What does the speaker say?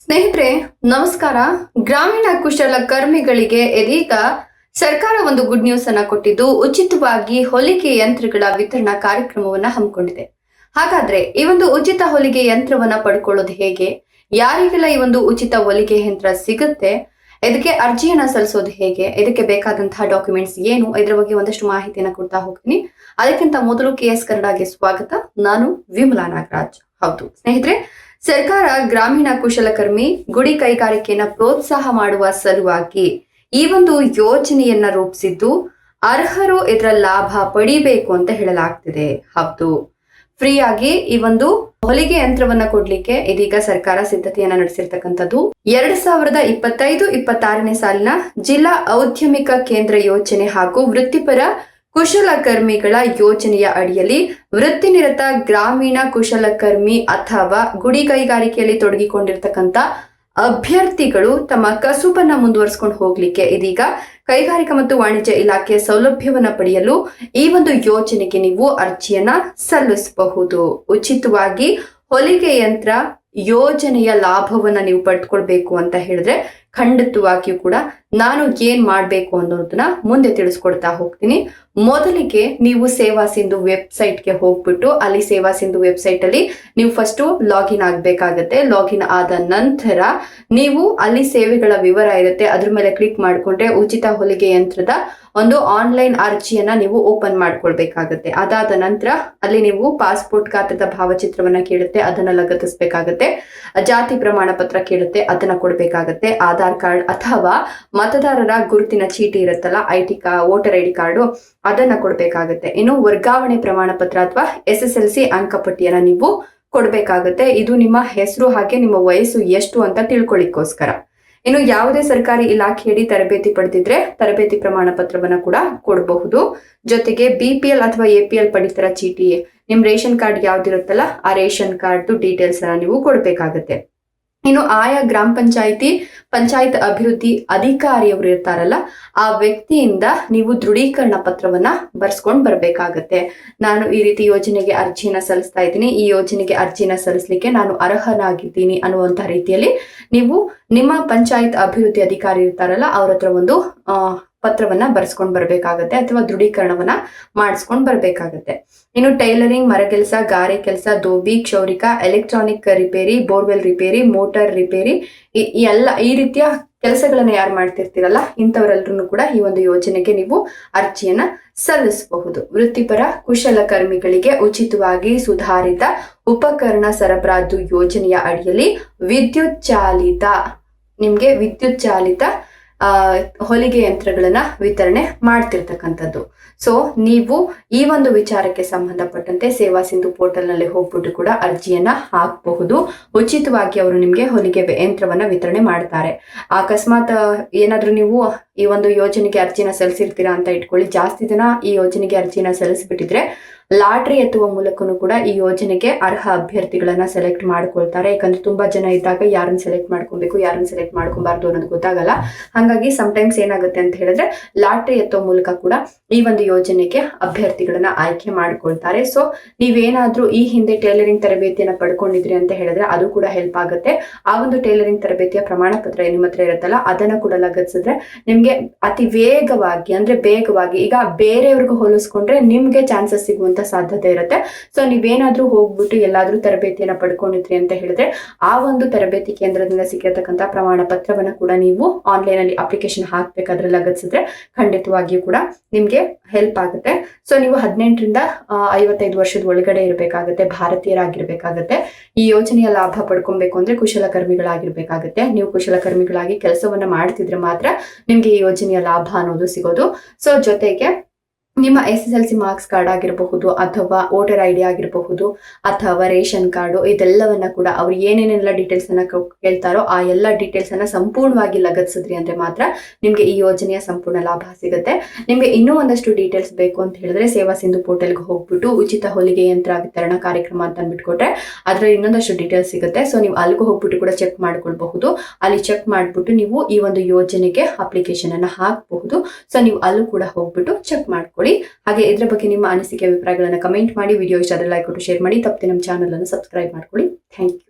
ಸ್ನೇಹಿತರೆ, ನಮಸ್ಕಾರ. ಗ್ರಾಮೀಣ ಕುಶಲ ಕರ್ಮಿಗಳಿಗೆ ಇದೀಗ ಸರ್ಕಾರ ಒಂದು ಗುಡ್ ನ್ಯೂಸ್ ಅನ್ನ ಕೊಟ್ಟಿದ್ದು, ಉಚಿತವಾಗಿ ಹೊಲಿಗೆ ಯಂತ್ರಗಳ ವಿತರಣಾ ಕಾರ್ಯಕ್ರಮವನ್ನ ಹಮ್ಮಿಕೊಂಡಿದೆ. ಹಾಗಾದ್ರೆ ಈ ಒಂದು ಉಚಿತ ಹೊಲಿಗೆ ಯಂತ್ರವನ್ನ ಪಡ್ಕೊಳ್ಳೋದು ಹೇಗೆ? ಯಾರಿಗೆಲ್ಲ ಈ ಒಂದು ಉಚಿತ ಹೊಲಿಗೆ ಯಂತ್ರ ಸಿಗುತ್ತೆ? ಇದಕ್ಕೆ ಅರ್ಜಿಯನ್ನ ಸಲ್ಲಿಸೋದು ಹೇಗೆ? ಇದಕ್ಕೆ ಬೇಕಾದಂತಹ ಡಾಕ್ಯುಮೆಂಟ್ಸ್ ಏನು? ಇದರ ಬಗ್ಗೆ ಒಂದಷ್ಟು ಮಾಹಿತಿಯನ್ನ ಕೊಡ್ತಾ ಹೋಗ್ತೀನಿ. ಅದಕ್ಕಿಂತ ಮೊದಲು ಕೆ ಎಸ್ ಕನ್ನಡಗೆ ಸ್ವಾಗತ. ನಾನು ವಿಮಲಾ ನಾಗರಾಜ್. ಹೌದು. ಸ್ನೇಹಿತರೆ, ಸರ್ಕಾರ ಗ್ರಾಮೀಣ ಕುಶಲಕರ್ಮಿ ಗುಡಿ ಕೈಗಾರಿಕೆಯನ್ನ ಪ್ರೋತ್ಸಾಹ ಮಾಡುವ ಸಲುವಾಗಿ ಈ ಒಂದು ಯೋಜನೆಯನ್ನ ರೂಪಿಸಿದ್ದು ಅರ್ಹರು ಇದರ ಲಾಭ ಪಡಿಬೇಕು ಅಂತ ಹೇಳಲಾಗ್ತಿದೆ. ಹೌದು. ಫ್ರೀ ಆಗಿ ಈ ಒಂದು ಹೊಲಿಗೆ ಯಂತ್ರವನ್ನ ಕೊಡ್ಲಿಕ್ಕೆ ಇದೀಗ ಸರ್ಕಾರ ಸಿದ್ಧತೆಯನ್ನ ನಡೆಸಿರ್ತಕ್ಕಂಥದ್ದು. ಎರಡ್ ಸಾವಿರದ ಇಪ್ಪತ್ತೈದು, ಇಪ್ಪತ್ತಾರನೇ ಸಾಲಿನ ಜಿಲ್ಲಾ ಔದ್ಯಮಿಕ ಕೇಂದ್ರ ಯೋಜನೆ ಹಾಗೂ ವೃತ್ತಿಪರ ಕುಶಲಕರ್ಮಿಗಳ ಯೋಜನೆಯ ಅಡಿಯಲ್ಲಿ ವೃತ್ತಿನಿರತ ಗ್ರಾಮೀಣ ಕುಶಲಕರ್ಮಿ ಅಥವಾ ಗುಡಿ ಕೈಗಾರಿಕೆಯಲ್ಲಿ ತೊಡಗಿಕೊಂಡಿರ್ತಕ್ಕಂಥ ಅಭ್ಯರ್ಥಿಗಳು ತಮ್ಮ ಕಸುಬನ್ನ ಮುಂದುವರಿಸಿಕೊಂಡು ಹೋಗ್ಲಿಕ್ಕೆ ಇದೀಗ ಕೈಗಾರಿಕಾ ಮತ್ತು ವಾಣಿಜ್ಯ ಇಲಾಖೆಯ ಸೌಲಭ್ಯವನ್ನ ಪಡೆಯಲು ಈ ಒಂದು ಯೋಜನೆಗೆ ನೀವು ಅರ್ಜಿಯನ್ನ ಸಲ್ಲಿಸಬಹುದು. ಉಚಿತವಾಗಿ ಹೊಲಿಗೆ ಯಂತ್ರ ಯೋಜನೆಯ ಲಾಭವನ್ನ ನೀವು ಪಡೆದುಕೊಳ್ಬೇಕು ಅಂತ ಹೇಳಿದ್ರೆ ಖಂಡಿತವಾಗಿಯೂ ಕೂಡ ನಾನು ಏನ್ ಮಾಡ್ಬೇಕು ಅನ್ನೋದನ್ನ ಮುಂದೆ ತಿಳಿಸ್ಕೊಡ್ತಾ ಹೋಗ್ತೀನಿ. ಮೊದಲಿಗೆ ನೀವು ಸೇವಾ ಸಿಂಧು ವೆಬ್ಸೈಟ್ಗೆ ಹೋಗ್ಬಿಟ್ಟು ಅಲ್ಲಿ ಸೇವಾ ಸಿಂಧು ವೆಬ್ಸೈಟ್ ಅಲ್ಲಿ ನೀವು ಫಸ್ಟ್ ಲಾಗಿನ್ ಆಗ್ಬೇಕಾಗತ್ತೆ. ಲಾಗಿನ್ ಆದ ನಂತರ ನೀವು ಅಲ್ಲಿ ಸೇವೆಗಳ ವಿವರ ಇರುತ್ತೆ, ಅದ್ರ ಮೇಲೆ ಕ್ಲಿಕ್ ಮಾಡ್ಕೊಂಡ್ರೆ ಉಚಿತ ಹೊಲಿಗೆ ಯಂತ್ರದ ಒಂದು ಆನ್ಲೈನ್ ಅರ್ಜಿಯನ್ನ ನೀವು ಓಪನ್ ಮಾಡ್ಕೊಳ್ಬೇಕಾಗತ್ತೆ. ಅದಾದ ನಂತರ ಅಲ್ಲಿ ನೀವು ಪಾಸ್ಪೋರ್ಟ್ ಗಾತ್ರದ ಭಾವಚಿತ್ರವನ್ನ ಕೇಳುತ್ತೆ, ಅದನ್ನ ಲಗತ್ತಿಸ್ಬೇಕಾಗತ್ತೆ. ಜಾತಿ ಪ್ರಮಾಣ ಪತ್ರ ಕೇಳುತ್ತೆ, ಅದನ್ನ ಕೊಡ್ಬೇಕಾಗತ್ತೆ. ಆಧಾರ್ ಕಾರ್ಡ್ ಅಥವಾ ಮತದಾರರ ಗುರುತಿನ ಚೀಟಿ ಇರುತ್ತಲ್ಲ ಐ ಟಿ ಕಾ, ವೋಟರ್ ಐ ಡಿ ಕಾರ್ಡು, ಅದನ್ನ ಕೊಡ್ಬೇಕಾಗತ್ತೆ. ಇನ್ನು ವರ್ಗಾವಣೆ ಪ್ರಮಾಣ ಪತ್ರ ಅಥವಾ ಎಸ್ ಎಸ್ ಎಲ್ ಸಿ ಅಂಕಪಟ್ಟಿಯನ್ನ ನೀವು ಕೊಡ್ಬೇಕಾಗತ್ತೆ. ಇದು ನಿಮ್ಮ ಹೆಸರು ಹಾಗೆ ನಿಮ್ಮ ವಯಸ್ಸು ಎಷ್ಟು ಅಂತ ತಿಳ್ಕೊಳ್ಳಿಕ್ಕೋಸ್ಕರ ಇನ್ನು ಯಾವುದೇ ಸರ್ಕಾರಿ ಇಲಾಖೆಯಡಿ ತರಬೇತಿ ಪಡೆದಿದ್ರೆ ತರಬೇತಿ ಪ್ರಮಾಣ ಪತ್ರವನ್ನ ಕೂಡ ಕೊಡಬಹುದು. ಜೊತೆಗೆ ಬಿ ಪಿ ಎಲ್ ಅಥವಾ ಎ ಪಿ ಎಲ್ ಪಡಿತರ ಚೀಟಿ, ನಿಮ್ ರೇಷನ್ ಕಾರ್ಡ್ ಯಾವ್ದಿರುತ್ತಲ್ಲ, ಆ ರೇಷನ್ ಕಾರ್ಡ್ ಡೀಟೇಲ್ಸ್ ನೀವು ಕೊಡ್ಬೇಕಾಗತ್ತೆ. ಇನ್ನು ಆಯಾ ಗ್ರಾಮ ಪಂಚಾಯಿತಿ, ಪಂಚಾಯತ್ ಅಭಿವೃದ್ಧಿ ಅಧಿಕಾರಿಯವರು ಇರ್ತಾರಲ್ಲ, ಆ ವ್ಯಕ್ತಿಯಿಂದ ನೀವು ದೃಢೀಕರಣ ಪತ್ರವನ್ನ ಬರ್ಸ್ಕೊಂಡ್ ಬರ್ಬೇಕಾಗತ್ತೆ. ನಾನು ಈ ರೀತಿ ಯೋಜನೆಗೆ ಅರ್ಜಿನ ಸಲ್ಲಿಸ್ತಾ ಇದ್ದೀನಿ. ಈ ಯೋಜನೆಗೆ ಅರ್ಜಿನ ಸಲ್ಲಿಸ್ಲಿಕ್ಕೆ ನಾನು ಅರ್ಹನಾಗಿದ್ದೀನಿ ಅನ್ನುವಂತಹ ರೀತಿಯಲ್ಲಿ ನೀವು ನಿಮ್ಮ ಪಂಚಾಯತ್ ಅಭಿವೃದ್ಧಿ ಅಧಿಕಾರಿ ಇರ್ತಾರಲ್ಲ, ಅವ್ರ ಹತ್ರ ಒಂದು ಪತ್ರವನ್ನ ಬರ್ಸ್ಕೊಂಡ್ ಬರ್ಬೇಕಾಗತ್ತೆ ಅಥವಾ ದೃಢೀಕರಣವನ್ನ ಮಾಡಿಸ್ಕೊಂಡ್ ಬರ್ಬೇಕಾಗತ್ತೆ. ಇನ್ನು ಟೈಲರಿಂಗ್ ಮರಗೆಲಸ ಗಾರೆ ಕೆಲಸ, ದೋಬಿ, ಕ್ಷೌರಿಕ, electronic repair, borewell repair, motor repair ಎಲ್ಲ, ಈ ರೀತಿಯ ಕೆಲಸಗಳನ್ನ ಯಾರು ಮಾಡ್ತಿರ್ತೀರಲ್ಲ ಇಂಥವರೆಲ್ಲರೂ ಕೂಡ ಈ ಒಂದು ಯೋಜನೆಗೆ ನೀವು ಅರ್ಜಿಯನ್ನ ಸಲ್ಲಿಸಬಹುದು. ವೃತ್ತಿಪರ ಕುಶಲಕರ್ಮಿಗಳಿಗೆ ಉಚಿತವಾಗಿ ಸುಧಾರಿತ ಉಪಕರಣ ಸರಬರಾಜು ಯೋಜನೆಯ ಅಡಿಯಲ್ಲಿ ವಿದ್ಯುತ್ ಚಾಲಿತ ನಿಮ್ಗೆ ವಿದ್ಯುತ್ ಚಾಲಿತ ಹೊಲಿಗೆ ಯಂತ್ರಗಳನ್ನ ವಿತರಣೆ ಮಾಡ್ತಿರ್ತಕ್ಕಂಥದ್ದು. ಸೊ ನೀವು ಈ ಒಂದು ವಿಚಾರಕ್ಕೆ ಸಂಬಂಧಪಟ್ಟಂತೆ ಸೇವಾ ಸಿಂಧು ಪೋರ್ಟಲ್ನಲ್ಲಿ ಹೋಗ್ಬಿಟ್ಟು ಕೂಡ ಅರ್ಜಿಯನ್ನ ಹಾಕಬಹುದು. ಉಚಿತವಾಗಿ ಅವರು ನಿಮ್ಗೆ ಹೊಲಿಗೆ ಯಂತ್ರವನ್ನ ವಿತರಣೆ ಮಾಡ್ತಾರೆ. ಅಕಸ್ಮಾತ್ ಏನಾದ್ರು ಏನಾದ್ರೂ ನೀವು ಈ ಒಂದು ಯೋಜನೆಗೆ ಅರ್ಜಿನ ಸಲ್ಲಿಸಿರ್ತೀರಾ ಅಂತ ಇಟ್ಕೊಳ್ಳಿ. ಜಾಸ್ತಿ ಜನ ಈ ಯೋಜನೆಗೆ ಅರ್ಜಿನ ಸಲ್ಲಿಸ್ಬಿಟ್ಟಿದ್ರೆ ಲಾಟ್ರಿ ಎತ್ತುವ ಮೂಲಕನೂ ಕೂಡ ಈ ಯೋಜನೆಗೆ ಅರ್ಹ ಅಭ್ಯರ್ಥಿಗಳನ್ನ ಸೆಲೆಕ್ಟ್ ಮಾಡ್ಕೊಳ್ತಾರೆ. ಯಾಕಂದ್ರೆ ತುಂಬಾ ಜನ ಇದ್ದಾಗ ಯಾರನ್ನ ಸೆಲೆಕ್ಟ್ ಮಾಡ್ಕೊಬೇಕು, ಯಾರನ್ನ ಸೆಲೆಕ್ಟ್ ಮಾಡ್ಕೊಬಾರ್ದು ಅನ್ನೋದು ಗೊತ್ತಾಗಲ್ಲ. ಹಾಗಾಗಿ ಟೈಮ್ಸ್ ಏನಾಗುತ್ತೆ ಅಂತ ಹೇಳಿದ್ರೆ ಲಾಟ್ರಿ ಎತ್ತುವ ಮೂಲಕ ಕೂಡ ಈ ಒಂದು ಯೋಜನೆಗೆ ಅಭ್ಯರ್ಥಿಗಳನ್ನ ಆಯ್ಕೆ ಮಾಡ್ಕೊಳ್ತಾರೆ. ಸೊ ನೀವೇನಾದ್ರೂ ಈ ಹಿಂದೆ ಟೈಲರಿಂಗ್ ತರಬೇತಿಯನ್ನ ಪಡ್ಕೊಂಡಿದ್ರಿ ಅಂತ ಹೇಳಿದ್ರೆ ಅದು ಕೂಡ ಹೆಲ್ಪ್ ಆಗುತ್ತೆ. ಆ ಒಂದು ಟೈಲರಿಂಗ್ ತರಬೇತಿಯ ಪ್ರಮಾಣ ಪತ್ರ ನಿಮ್ಮ ಹತ್ರ ಇರುತ್ತಲ್ಲ, ಅದನ್ನ ಕೂಡ ಲಗತ್ಸಿದ್ರೆ ನಿಮ್ಗೆ ಅತಿ ವೇಗವಾಗಿ, ಅಂದ್ರೆ ಬೇಗವಾಗಿ ಈಗ ಬೇರೆಯವ್ರಿಗೆ ಹೋಲಿಸ್ಕೊಂಡ್ರೆ ನಿಮ್ಗೆ ಚಾನ್ಸಸ್ ಸಿಗುವಂತ ಸಾಧ್ಯತೆ ಇರುತ್ತೆ. ಸೊ ನೀವೇನಾದ್ರೂ ಹೋಗ್ಬಿಟ್ಟು ಎಲ್ಲಾದ್ರೂ ತರಬೇತಿಯನ್ನ ಪಡ್ಕೊಂಡಿದ್ರಿ ಅಂತ ಹೇಳಿದ್ರೆ, ಆ ಒಂದು ತರಬೇತಿ ಕೇಂದ್ರದಿಂದ ಸಿಗತಕ್ಕಂತ ಪ್ರಮಾಣ ಪತ್ರವನ್ನ ಕೂಡ ನೀವು ಆನ್ಲೈನ್ ಅಲ್ಲಿ ಅಪ್ಲಿಕೇಶನ್ ಹಾಕ್ಬೇಕಾದ್ರೆ ಲಗತ್ಸಿದ್ರೆ ಖಂಡಿತವಾಗಿಯೂ ಕೂಡ ನಿಮ್ಗೆ ಹೆಲ್ಪ್ ಆಗುತ್ತೆ. ಸೊ ನೀವು ಹದಿನೆಂಟರಿಂದ ಐವತ್ತೈದು ವರ್ಷದ ಒಳಗಡೆ ಇರಬೇಕಾಗುತ್ತೆ, ಭಾರತೀಯರಾಗಿರ್ಬೇಕಾಗತ್ತೆ. ಈ ಯೋಜನೆಯ ಲಾಭ ಪಡ್ಕೊಬೇಕು ಅಂದ್ರೆ ಕುಶಲಕರ್ಮಿಗಳಾಗಿರ್ಬೇಕಾಗತ್ತೆ. ನೀವು ಕುಶಲಕರ್ಮಿಗಳಾಗಿ ಕೆಲಸವನ್ನ ಮಾಡ್ತಿದ್ರೆ ಮಾತ್ರ ನಿಮ್ಗೆ ಈ ಯೋಜನೆಯ ಲಾಭ ಅನ್ನೋದು ಸಿಗೋದು. ಸೊ ಜೊತೆಗೆ ನಿಮ್ಮ S S L C marks card ಆಗಿರಬಹುದು ಅಥವಾ ವೋಟರ್ ಐ ಡಿ ಆಗಿರಬಹುದು ಅಥವಾ ರೇಷನ್ ಕಾರ್ಡು ಇದೆಲ್ಲವನ್ನ ಕೂಡ ಅವ್ರು ಏನೇನೆಲ್ಲ ಡೀಟೇಲ್ಸ್ ಅನ್ನ ಕೇಳ್ತಾರೋ ಆ ಎಲ್ಲ ಡೀಟೇಲ್ಸ್ ಅನ್ನ ಸಂಪೂರ್ಣವಾಗಿ ಲಗತ್ಸಿದ್ರಿ ಅಂದ್ರೆ ಮಾತ್ರ ನಿಮ್ಗೆ ಈ ಯೋಜನೆಯ ಸಂಪೂರ್ಣ ಲಾಭ ಸಿಗುತ್ತೆ. ನಿಮ್ಗೆ ಇನ್ನೂ ಒಂದಷ್ಟು ಡೀಟೇಲ್ಸ್ ಬೇಕು ಅಂತ ಹೇಳಿದ್ರೆ ಸೇವಾ ಸಿಂಧು ಪೋರ್ಟಲ್ಗೆ ಹೋಗ್ಬಿಟ್ಟು ಉಚಿತ ಹೊಲಿಗೆ ಯಂತ್ರ ವಿತರಣಾ ಕಾರ್ಯಕ್ರಮ ಅಂತ ಅಂದ್ಬಿಟ್ಕೊಟ್ರೆ ಅದ್ರಲ್ಲಿ ಇನ್ನೊಂದಷ್ಟು ಡೀಟೇಲ್ಸ್ ಸಿಗುತ್ತೆ. ಸೊ ನೀವು ಅಲ್ಲಿಗೂ ಹೋಗ್ಬಿಟ್ಟು ಕೂಡ ಚೆಕ್ ಮಾಡ್ಕೊಳ್ಬಹುದು. ಅಲ್ಲಿ ಚೆಕ್ ಮಾಡ್ಬಿಟ್ಟು ನೀವು ಈ ಒಂದು ಯೋಜನೆಗೆ ಅಪ್ಲಿಕೇಶನ್ ಅನ್ನ ಹಾಕಬಹುದು. ಸೊ ನೀವು ಅಲ್ಲೂ ಕೂಡ ಹೋಗ್ಬಿಟ್ಟು ಚೆಕ್ ಮಾಡ್ಕೊಳ್ಳಿ. ಹಾಗೆ ಇದರ ಬಗ್ಗೆ ನಿಮ್ಮ ಅನಿಸಿಕೆ, ಅಭಿಪ್ರಾಯಗಳನ್ನು ಕಮೆಂಟ್ ಮಾಡಿ. ವಿಡಿಯೋ ಇಷ್ಟ ಲೈಕ್ ಕೊಟ್ಟು ಶೇರ್ ಮಾಡಿ. ತಪ್ಪದೆ ನಮ್ಮ ಚಾನಲ್ ಅನ್ನು ಸಬ್ಸ್ಕ್ರೈಬ್ ಮಾಡ್ಕೊಳ್ಳಿ. Thank you